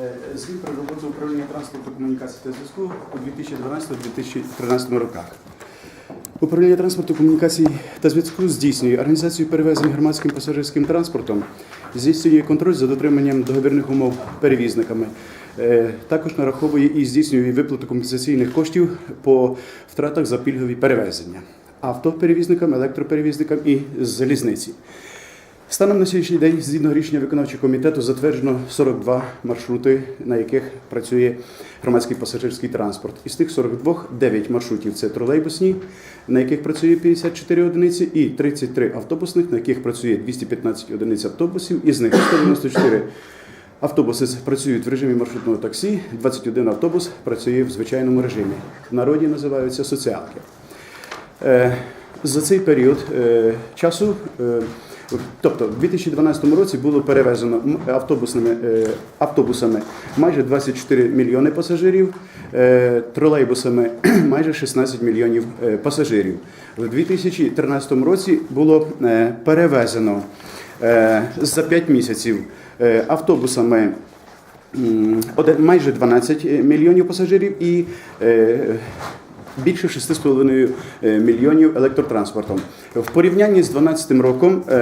Е, Звіт про роботу управління транспорту, комунікації та зв'язку у 2012-2013 роках. Управління транспорту, комунікацій та зв'язку здійснює організацію перевезень громадським пасажирським транспортом, здійснює контроль за дотриманням договірних умов перевізниками. Е, Також нараховує і здійснює виплату компенсаційних коштів по втратах за пільгові перевезення автоперевізникам, електроперевізникам і залізниці. Станом на сьогоднішній день, згідно рішення виконавчого комітету, затверджено 42 маршрути, на яких працює громадський пасажирський транспорт. Із тих 42 9 маршрутів це тролейбусні, на яких працює 54 одиниці, і 33 автобусних, на яких працює 215 одиниць автобусів. Із них 194 автобуси працюють в режимі маршрутного таксі, 21 автобус працює в звичайному режимі. В народі називаються соціалки. Е, За цей період е, часу, е, тобто в 2012 році було перевезено автобусними, е, автобусами майже 24 мільйони пасажирів, е, тролейбусами майже 16 мільйонів е, пасажирів. В 2013 році було перевезено за 5 місяців автобусами майже 12 мільйонів пасажирів і більше 6,5 е, мільйонів електротранспортом. В порівнянні з 2012 роком, е,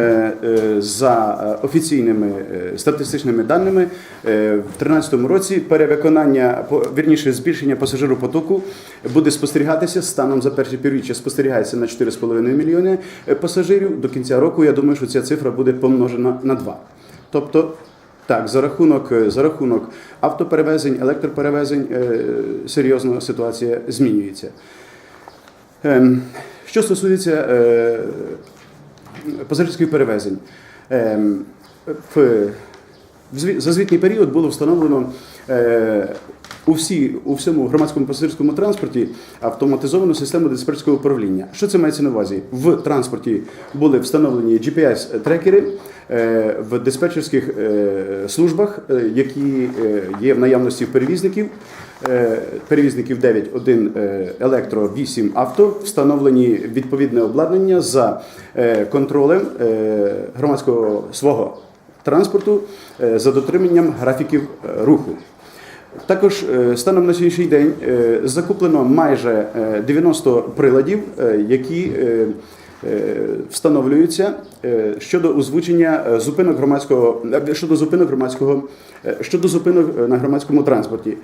е, за е, офіційними статистичними даними, в 2013 році перевиконання, вірніше збільшення пасажиропотоку буде спостерігатися станом за перше півріччя спостерігається на 4,5 мільйони пасажирів. До кінця року я думаю, що ця цифра буде помножена на 2. Тобто так, за рахунок, за рахунок автоперевезень, електроперевезень серйозно ситуація змінюється. Що стосується е, пасажирських перевезень, ем, в за звітний період було встановлено е, у, всі, у всьому громадському пасажирському транспорті автоматизовану систему диспетчерського управління. Що це мається на увазі? В транспорті були встановлені GPS-трекери е, в диспетчерських е, службах, е, які є в наявності перевізників. Перевізників 9, 1 е, електро, 8 авто, встановлені відповідне обладнання за контролем громадського свого транспорту за дотриманням графіків руху. Також е, станом на сьогоднішній день е, закуплено майже е, 90 приладів, е, які е, е, встановлюються щодо озвучення зупинок громадського щодо зупинок громадського щодо зупинок на громадському транспорті.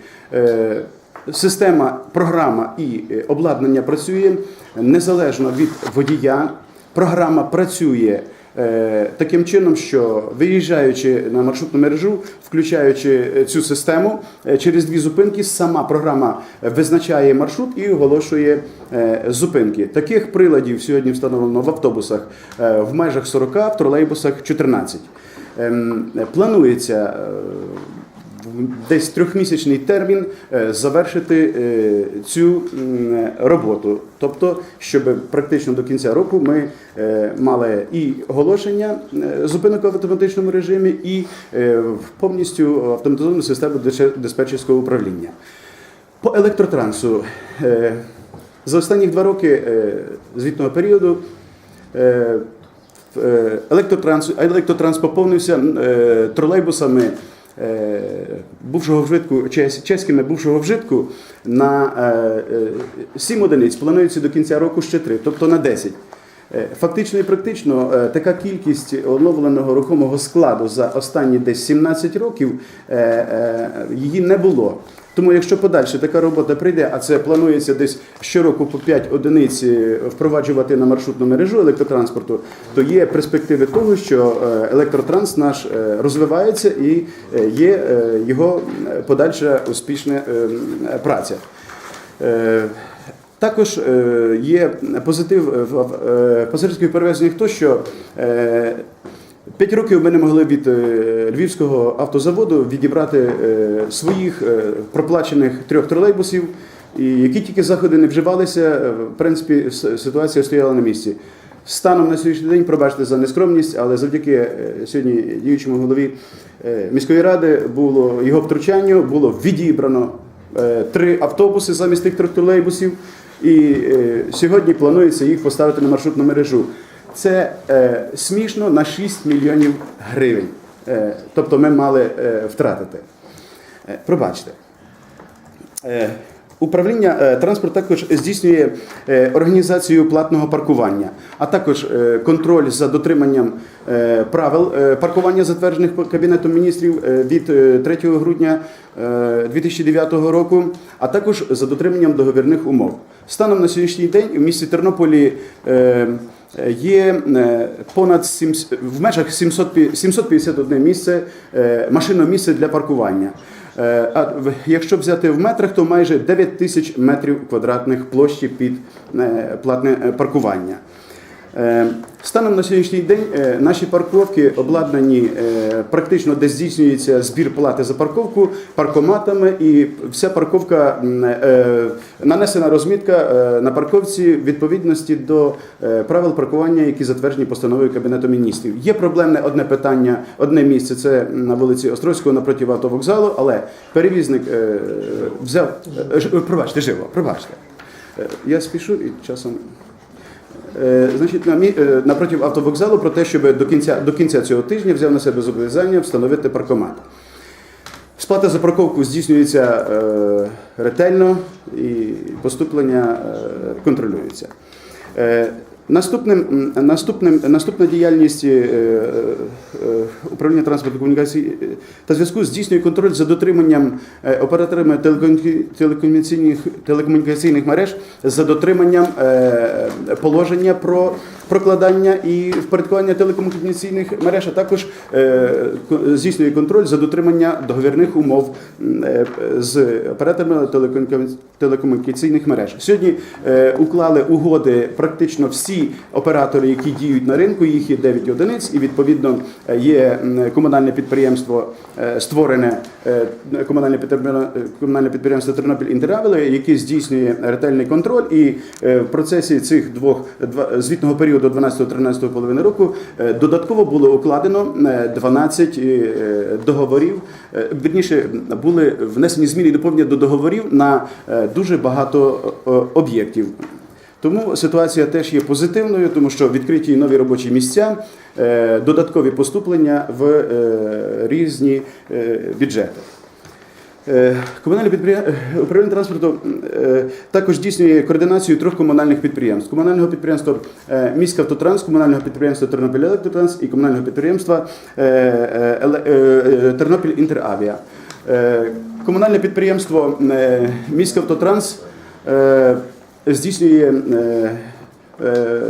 Система, програма і обладнання працює незалежно від водія. Програма працює таким чином, що виїжджаючи на маршрутну мережу, включаючи е, цю систему, е, через дві зупинки сама програма визначає маршрут і оголошує е, зупинки. Таких приладів сьогодні встановлено в автобусах е, в межах 40, в тролейбусах 14. Ем, Планується е, десь трьохмісячний термін е, завершити е, цю роботу. Тобто, щоб практично до кінця року ми е, мали і оголошення зупинок в автоматичному режимі, і повністю автоматизовану систему диспетчерського управління. По електротрансу за останні два роки звітного періоду електротранс, електротранс поповнився тролейбусами бувшого вжитку, чес- чеськими бувшого вжитку на 7 одиниць. Планується до кінця року ще 3, тобто на 10. Е, Фактично і практично е, така кількість оновленого рухомого складу за останні десь 17 років е, е, її не було. Тому, якщо подальше така робота прийде, а це планується десь щороку по 5 одиниць впроваджувати на маршрутну мережу електротранспорту, то є перспективи того, що е, електротранс наш е, розвивається і е, є його подальша успішна праця. Також є позитив в пасажирських перевезеннях то, що П'ять років ми не могли від е, львівського автозаводу відібрати е, своїх е, проплачених трьох тролейбусів, і які тільки заходи не вживалися, в принципі, ситуація стояла на місці. Станом на сьогоднішній день, пробачте за нескромність, але завдяки сьогодні діючому голові міської ради було його втручанню, було відібрано три автобуси замість тих трьох тролейбусів, і сьогодні планується їх поставити на маршрутну мережу. Це е, смішно на 6 мільйонів гривень. Е, тобто ми мали е, втратити. Е, Пробачте. Е, Управління е, транспорт також здійснює е, організацію платного паркування, а також е, контроль за дотриманням е, правил е, паркування, затверджених Кабінетом міністрів е, від е, 3 грудня е, 2009 року, а також за дотриманням договірних умов. Станом на сьогоднішній день у місті Тернополі е, є е, понад 700 в межах 700 пі- 751 місце е, машинне місце для паркування. Е, А якщо взяти в метрах, то майже 9 тисяч метрів квадратних площі під платне паркування. Е, Станом на сьогоднішній день е, наші парковки обладнані е, практично, де здійснюється збір плати за парковку паркоматами, і вся парковка нанесена розмітка на парковці відповідності до правил паркування, які затверджені постановою Кабінету міністрів. Є проблемне одне питання, одне місце це на вулиці Острозького напроти автовокзалу, але перевізник взяв пробачте живо, пробачте. Я спішу і часом. Е, Значить, е, автовокзалу про те, щоб до кінця, до кінця цього тижня взяв на себе зобов'язання встановити паркомат. Сплата за парковку здійснюється е, ретельно і поступлення контролюється. Наступним, наступним, наступна діяльність е, е, е, управління транспорту комунікацій е, та зв'язку здійснює контроль за дотриманням операторами телекомуніка- телекомунікаційних, телекомунікаційних мереж за дотриманням положення про прокладання і впорядкування телекомунікаційних мереж, а також е, здійснює контроль за дотримання договірних умов е, з операторами телекомуніка- телекомунікаційних мереж. Сьогодні е, уклали угоди практично всі оператори, які діють на ринку. Їх є 9 одиниць, і відповідно є комунальне підприємство створене комунальне комунальне підприємство Тернопіль Інтеравели, яке здійснює ретельний контроль. І в процесі цих двох звітного періоду 12-13 половини року е, додатково було укладено е, 12 е, договорів. Е, Вірніше були внесені зміни і доповнення до договорів на дуже багато об'єктів. Тому ситуація теж є позитивною, тому що відкриті нові робочі місця, додаткові поступлення в різні бюджети. Е, Комунальне підприємство управління транспорту е, також здійснює координацію трьох комунальних підприємств: комунального підприємства е, «Міськавтотранс», комунального підприємства Тернопіль Електротранс і комунального підприємства е, е, е, е, Тернопіль Інтеравіа. Е, Комунальне підприємство е, «Міськавтотранс» е, здійснює е, е,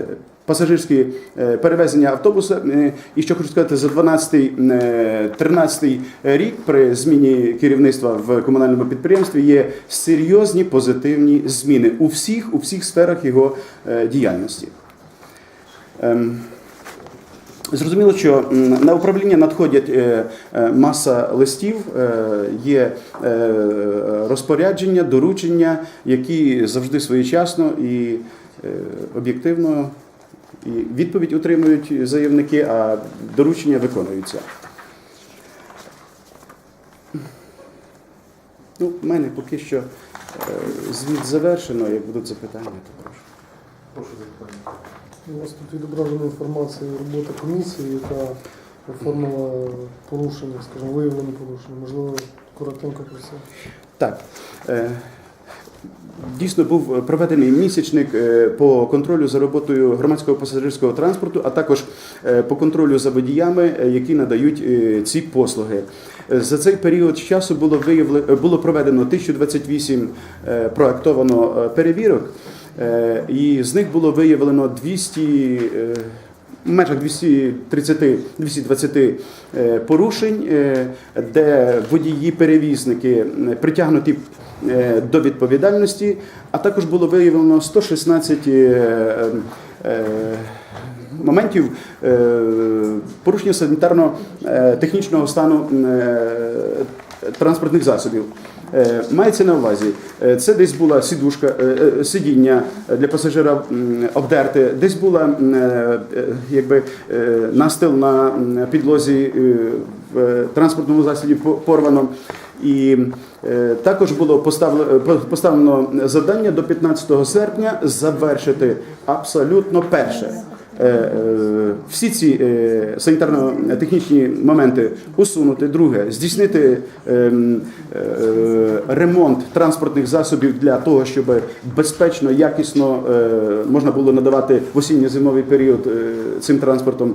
пасажирські е, перевезення автобуса. Е, І що хочу сказати, за 12-13 рік при зміні керівництва в комунальному підприємстві є серйозні позитивні зміни у всіх, у всіх сферах його е, діяльності. Ем, Зрозуміло, що на управління надходять е, е, маса листів, е, є е, розпорядження, доручення, які завжди своєчасно і е, об'єктивно і відповідь отримують заявники, а доручення виконуються. Ну, в мене поки що е, звіт завершено. Як будуть запитання, то прошу. Прошу запитання. У вас тут відображена інформація роботи комісії, яка оформила порушення, скажімо, виявлені порушення. Можливо, коротенько про це. Так. Е, Дійсно був проведений місячник е, по контролю за роботою громадського пасажирського транспорту, а також е, по контролю за водіями, е, які надають е, ці послуги. Е, За цей період часу було виявлено було проведено 1028 е, проектовано е, перевірок, е, і з них було виявлено 200 е, в межах 230, 220 е, порушень, е, де водії-перевізники е, притягнуті до відповідальності, а також було виявлено 116 е, е, моментів порушення санітарно-технічного стану транспортних засобів. Е, Мається на увазі, е, це десь була сідушка, е, сидіння для пасажира м, обдерте, десь була якби настил на підлозі в транспортному засобі по- порвано. І також було поставлено завдання до 15 серпня завершити абсолютно перше. Е, е, Всі ці е, санітарно-технічні моменти усунути. Друге, здійснити ем, ремонт транспортних засобів для того, щоб безпечно, якісно можна було надавати в осінньо-зимовий період цим транспортом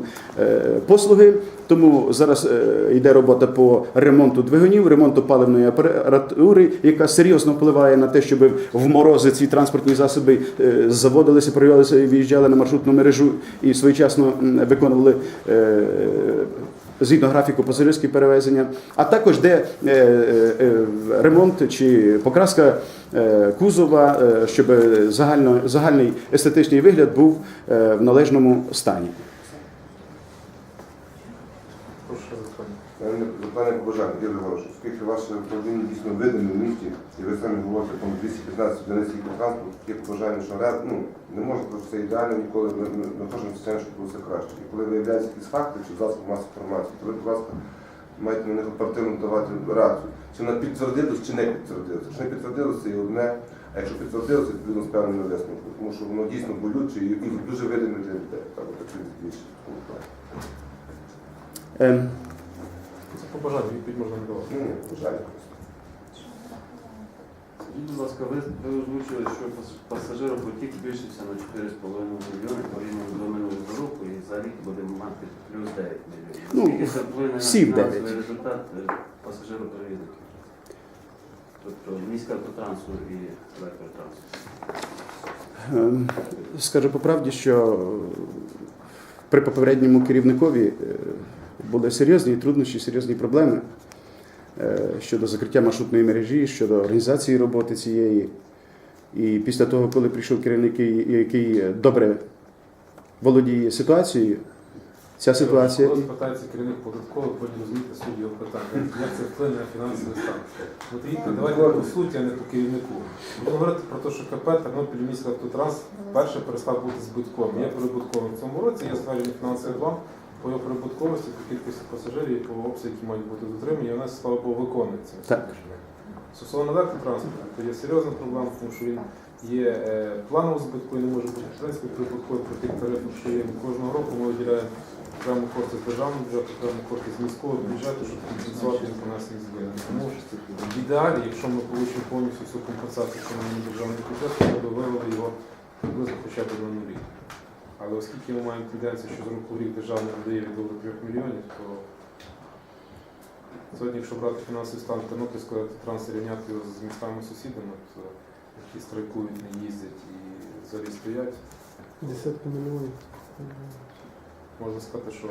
послуги. Тому зараз йде робота по ремонту двигунів, ремонту паливної апаратури, яка серйозно впливає на те, щоб в морози ці транспортні засоби заводилися, проявлялися і виїжджали на маршрутну мережу і своєчасно виконували. е, Згідно графіку пасажирські перевезення, а також де е, е, ремонт чи покраска кузова, щоб загальний естетичний вигляд був в належному стані. Прошу мене запитання побажання, Ігор Григорович, оскільки ваше управління дійсно видане в місті, і ви самі говорите, там 215 одиниць транспорту, таке побажання, що ряд- ну, не можна просто все ідеально ніколи ми, ми, ми кожен системі, щоб було все краще. І коли виявляються якісь факти, чи засоб масової інформації, то ви, будь ласка, маєте на них оперативно давати раду. Чи вона підтвердилось, чи не підтвердилось. Якщо не підтвердилось, це є одне, а якщо підтвердилося, відповідно з певними висновками. Тому що воно дійсно болюче і, і дуже видиме для людей. Так, от такі більше. Ем, Це побажання, відповідь можна не давати. Ні, бажання. Скажіть, будь ласка, ви, ви озвучили, що пасажиропотік збільшився на 4,5 мільйони порівняно до минулого року і за рік буде мати плюс 9 мільйонів. Ну, Скільки це вплине на всі в фінансовий дев'ять. результат е, пасажироперевізників? Тобто міська автотрансу і електротрансу. Ем, Скажу по правді, що при попередньому керівникові е, були серйозні труднощі, серйозні проблеми е, щодо закриття маршрутної мережі, щодо організації роботи цієї. І після того, коли прийшов керівник, який- який добре володіє ситуацією, ця ситуація. Коли спитається керівник податкового, потім розумієте суть його питання. Як це вплине на фінансовий стан? От відповідь давайте по суті, а не по керівнику. Будемо говорити про те, що КП Тернопіль міський автотранс вперше перестав бути збитковим. Є прибутковим в цьому році, є стверджений фінансовий план по його прибутковості, по кількості пасажирів, і по обсягу, які мають бути дотримані, і вона, слава Богу, виконується. Так. Стосовно електротранспорту, то є серйозна проблема, тому що він є е, планово збитку і не може бути в принципі прибутковий про тих тарифів, що є. Кожного року ми виділяємо окремо кошти з державного бюджету, окремо кошти з міського бюджету, щоб компенсувати понесені збитки. Тому в ідеалі, якщо ми отримаємо повністю всю компенсацію, що ми на державний бюджет, то ми б вивели його приблизно хоча б на нулі. Але оскільки ми маємо тенденцію, що з року в рік держава не видає від 3 мільйонів, то Сьогодні, якщо брати фінансовий стан Тернопільського транс рівняти з містами сусідами, то які страйкують, не їздять і взагалі стоять, Десятки мільйонів. можна сказати, що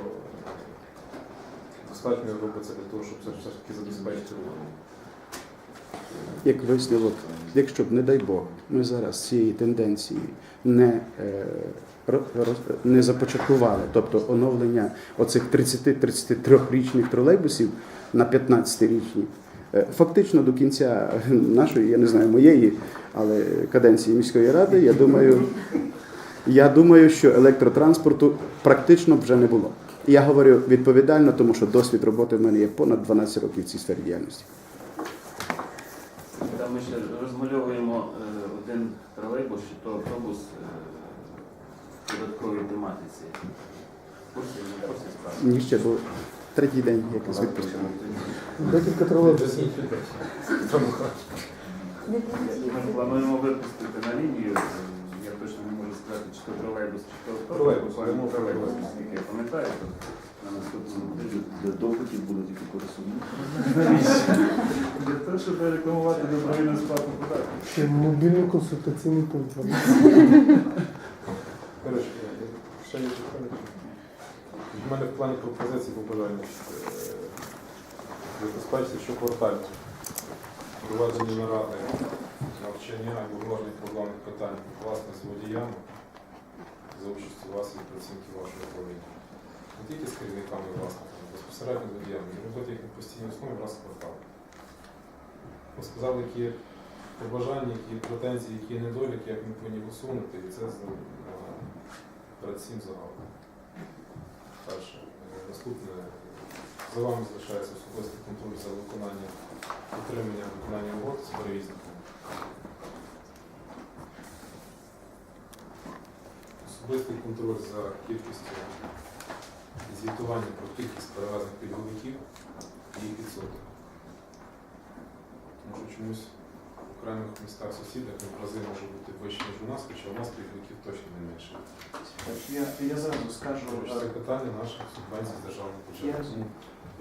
достатньо робиться для того, щоб все, ж таки забезпечити. Як висновок, якщо б, не дай Бог, ми зараз цієї тенденції не, е, не започаткували, тобто оновлення оцих 30-33-річних тролейбусів на 15-річні, е, фактично до кінця нашої, я не знаю, моєї, але каденції міської ради, я думаю, я думаю, що електротранспорту практично вже не було. Я говорю відповідально, тому що досвід роботи в мене є понад 12 років в цій сфері діяльності. Ми ще розмальовуємо е, один тролейбус чи то автобус е, в податковій тематиці. Курсі, не курсі справи. Ні, ще бо третій день якось відпустка. Декілька тролейбусів. Ми плануємо випустити на лінію. Я точно не можу сказати, чи то тролейбус, чи то автобус. Тролейбус, тролейбус, тролейбус. наскільки я пам'ятаю, на наступному тижні. Для допитів будуть тільки користування. Для того, щоб рекламувати добровільну сплату податків. Ще мобільний консультаційний пункт. Коротше, ще є питання. В мене в плані пропозиції побажання е, забезпечити, що порталь проведені наради, навчання і обговорення проблемних питань власне з водіями за участю вас і працівників вашого управління. Не тільки з керівниками і власниками, безпосередньо водіями, і робити їх на постійній основі раз в квартал. розказав, які побажання, які претензії, які недоліки, як ми повинні усунути, і це перед всім загалом. Перше. Наступне. За вами залишається особистий контроль за виконання отримання виконання угод з перевізниками. Особистий контроль за кількістю звітування про кількість перевезених пільговиків і їх відсоток. Може чомусь в окремих містах сусідах в рази може бути вище, ніж у нас, хоча у нас пільговиків точно не менше. Я, я зразу скажу, Тож Це питання наших субвенцій з державного бюджету. Тому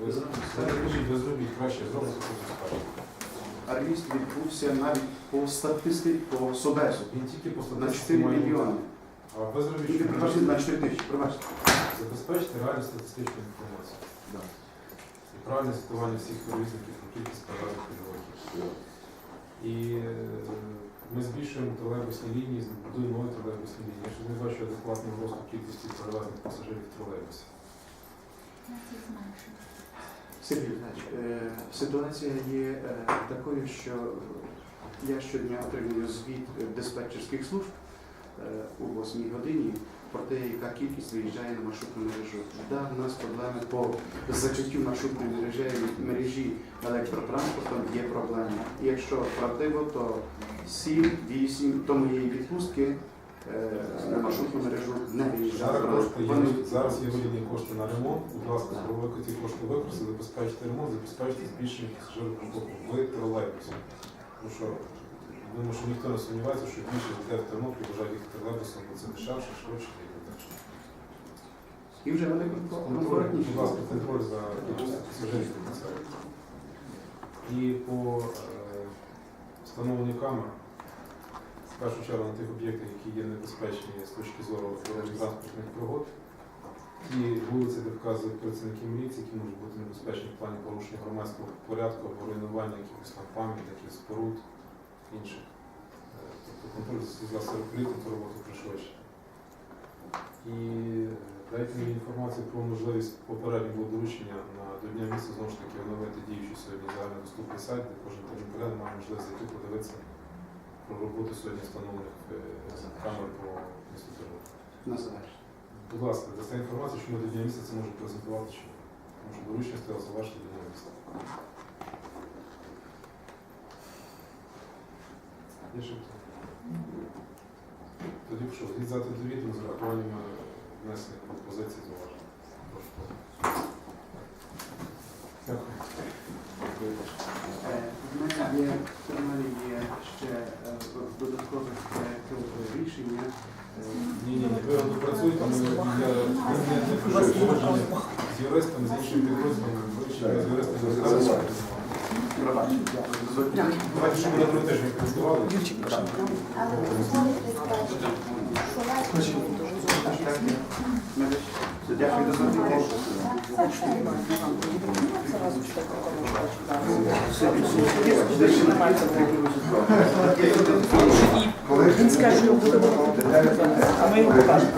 Ви зробіть, ви зробіть, зробіть краще, зробите, що скажете. відбувся навіть по статистиці, по Собесу. Він тільки по На статистиці 4 має бути. мільйони. А ви зробіть, пробачте, на 4 тисячі, пробачте. забезпечити реальну статистичну інформацію. І правильне звітування всіх перевізників про кількість перевезених пільговиків. І е, ми збільшуємо тролейбусні лінії, будуємо нові тролейбусні лінії. Я ще не бачу адекватного росту кількості перевезених пасажирів в тролейбусі. Сергій е, ситуація є е, такою, що я щодня отримую звіт диспетчерських служб е, у 8 годині про те, яка кількість виїжджає на маршрутну мережу. Да, у нас проблеми по закриттю маршрутної мережі, мережі електротранспортом є проблема. І якщо правдиво, то 7-8 до моєї відпустки е, на маршрутну мережу не виїжджає. Зараз є, виділені кошти на ремонт. Будь ласка, спробуйте ці кошти використати, забезпечити ремонт, забезпечити збільшення пасажирів в тролейбусі. Тому що думаю, що ніхто не сумнівається, що більше людей в Тернопіль бажають їхати тролейбусом, бо це дешевше, швидше і дешевше. І вже вони комфортніші. будь ласка, контроль за на це. І по е, встановленню камер, в першу чергу на тих об'єктах, які є небезпечні з точки зору транспортних пригод, ті вулиці, де вказують працівники міліції, які можуть бути небезпечні в плані порушення громадського порядку або руйнування якихось там пам'ятників, споруд, інших. Е, Тобто контроль за сервіс цю роботу пришвидшить. І е, дайте мені інформацію про можливість попередньо було доручення на до дня місяця знову ж таки оновити діючий сьогодні загальнодоступний сайт, де кожен термін має можливість зайти подивитися про роботу сьогодні встановлених е, камер по місту Тернопіль. Будь ласка, дасте інформацію, що ми до дня місяця можемо презентувати, ні. тому що доручення стояло завершити до дня місяця. Питання? Тоді що, відзяти до відома з урахуванням е, внесених пропозицій зауважень. Дякую. Е, В мене є, в мене є ще е, додаткове рішення. Е, Ні, ні, ви допрацюєте, ми, з юристами, з іншими підрозділами, з юристами. Давайте, щоб ми на тиждень презентували. Але дозволить безпечно. Дякую, дозвольте. Він скаже, що буде, а ми йому покажемо.